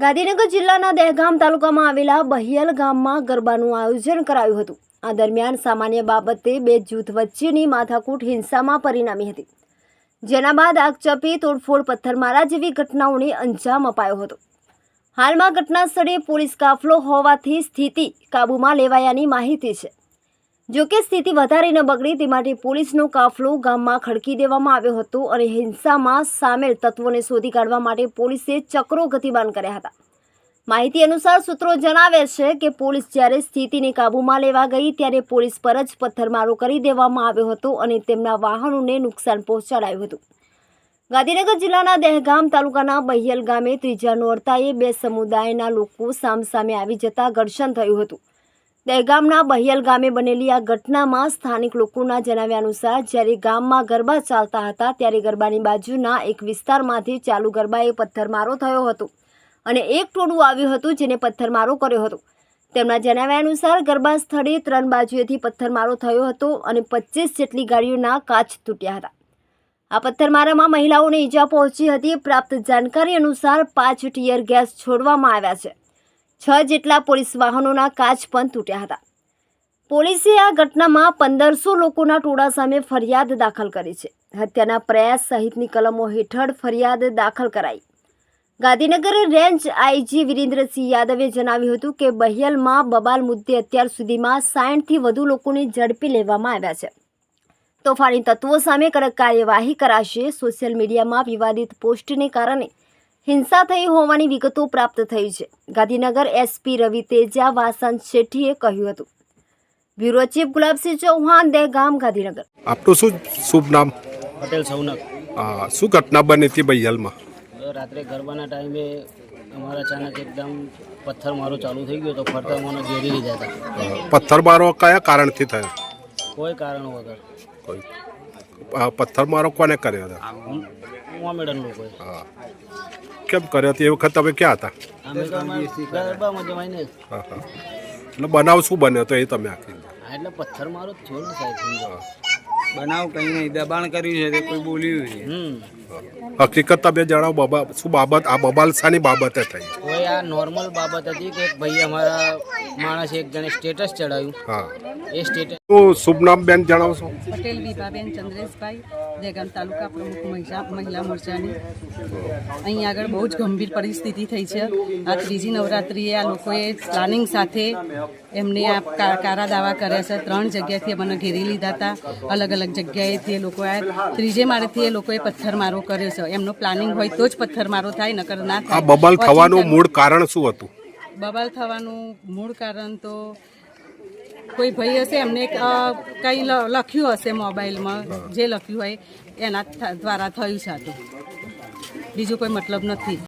ગાંધીનગર જિલ્લાના દહેગામ તાલુકામાં આવેલા બહિયલ ગામમાં ગરબાનું આયોજન કરાયું હતું. આ દરમિયાન સામાન્ય બાબતે બે જૂથ વચ્ચેની માથાકૂટ હિંસામાં પરિણામી હતી. જેના બાદ આગચપી, તોડફોડ, પથ્થરમારા જેવી ઘટનાઓને અંજામ અપાયો હતો. હાલમાં ઘટના સ્થળે પોલીસ કાફલો હોવાથી સ્થિતિ કાબૂમાં લેવાયાની માહિતી છે. જો કે સ્થિતિ વધારે ન બગડે, તે માટે પોલીસનો કાફલો ગામમાં ખડકી દેવામાં આવ્યો હતો અને હિંસામાં સામેલ તત્વોને શોધી કાઢવા માટે પોલીસે ચક્રો ગતિમાન કર્યા હતા. માહિતી અનુસાર સૂત્રો જણાવે છે કે પોલીસ જ્યારે સ્થિતિને કાબૂમાં લેવા ગઈ, ત્યારે પોલીસ પર જ પથ્થરમારો કરી દેવામાં આવ્યો હતો અને તેમના વાહનોને નુકસાન પહોંચાડાયું હતું. ગાંધીનગર જિલ્લાના દહેગામ તાલુકાના બહિયલ ગામે ત્રીજા નોરતાએ બે સમુદાયના લોકો સામસામે આવી જતા ઘર્ષણ થયું હતું. દહેગામના બહિયલ ગામે બનેલી આ ઘટનામાં સ્થાનિક લોકોના જણાવ્યા અનુસાર, જ્યારે ગામમાં ગરબા ચાલતા હતા, ત્યારે ગરબાની બાજુના એક વિસ્તારમાંથી ચાલુ ગરબાએ પથ્થરમારો થયો હતો અને એક ટોળું આવ્યું હતું જેને પથ્થરમારો કર્યો હતો. તેમના જણાવ્યા અનુસાર, ગરબા સ્થળે ત્રણ બાજુએથી પથ્થરમારો થયો હતો અને પચીસ જેટલી ગાડીઓના કાચ તૂટ્યા હતા. આ પથ્થરમારામાં મહિલાઓને ઈજા પહોંચી હતી. પ્રાપ્ત જાણકારી અનુસાર પાંચ ટીયર ગેસ છોડવામાં આવ્યા છે. છ જેટલા પોલીસ વાહનોના કાચ પણ તૂટ્યા હતા. પોલીસે આ ઘટનામાં પંદરસો લોકોના ટોળા સામે ફરિયાદ દાખલ કરી છે. હત્યાના પ્રયાસ સહિતની કલમો હેઠળ ફરિયાદ દાખલ કરાઈ. ગાંધીનગર રેન્જ આઈજી વિરેન્દ્રસિંહ યાદવે જણાવ્યું હતું કે બહિયલમાં બબાલ મુદ્દે અત્યાર સુધીમાં સાઠથી વધુ લોકોને ઝડપી લેવામાં આવ્યા છે. તોફાની તત્વો સામે કડક કાર્યવાહી કરાશે. સોશિયલ મીડિયામાં વિવાદિત પોસ્ટને કારણે હિંસા થઈ હોવાની વિગતો પ્રાપ્ત થઈ છે. ગાંધીનગર એસપી રવિ તેજા વાસન શેઠીએ કહ્યું હતું. Bureau chief Gulabsinh Chauhan Dehgam Gandhinagar. આપનું શું શુભ નામ? પટેલ સૌનક. શું ઘટના બની હતી બૈયલમાં? રાત્રે ગરબાના ટાઈમે અમારા અચાનક એકદમ પથ્થર મારો ચાલુ થઈ ગયો તો ફરતા મને ઘેરી લીધા હતા. પથ્થરમારો કયા કારણથી થયો? કોઈ કારણ વગર. કોઈ. પથ્થરમારો કોને કર્યો હતા? મોમેડન લોકોએ હા કેમ કર્યો હતો? એ વખત તમે ક્યાં હતા? અમે તો અમે ગરબામાં જમાઈને જ. હા હા. એટલે બનાવ શું બન્યો હતો એ તમે આખી? એટલે પથ્થર મારો થયો ને સાહેબ બનાવ કઈ નહીં દબાણ કર્યું છે તે કોઈ બોલ્યું છે હમ. હકીકત તમે જણાવો બાબા શું બાબત આ બબાલ શાની બાબતે થઈ? કોઈ આ નોર્મલ બાબત હતી કે ભાઈ અમારા માણસ એક જણે સ્ટેટસ ચડાવ્યું. હા. એ સ્ટેટસ તો શુભ નામ બેન જણાવશો પટેલ વિભાબેન ચંદ્રેશભાઈ દેગામ તાલુકા પ્રમુખ મહિલા મહિલા મોરચાની. અહીં આગળ બહુ જ ગંભીર પરિસ્થિતિ થઈ છે. આ ત્રીજી નવરાત્રિએ આ લોકોએ પ્લાનિંગ સાથે એમને આ કા- કારા દાવા કર્યા છે. ત્રણ જગ્યાથી મને ઘેરી લીધા હતા. અલગ અલગ જગ્યાએથી એ લોકોએ આ ત્રીજે માળેથી એ લોકોએ પથ્થરમારો કર્યો છે. એમનો પ્લાનિંગ હોય તો જ પથ્થરમારો થાય નકર ના આ થાય બબાલ થવાનું મૂળ કારણ શું હતું? બબાલ થવાનું મૂળ કારણ તો કોઈ ભાઈ હશે એમને કંઈ લખ્યું હશે મોબાઈલમાં જે લખ્યું હોય એના દ્વારા થયું છે આ તો. બીજું કોઈ મતલબ નથી.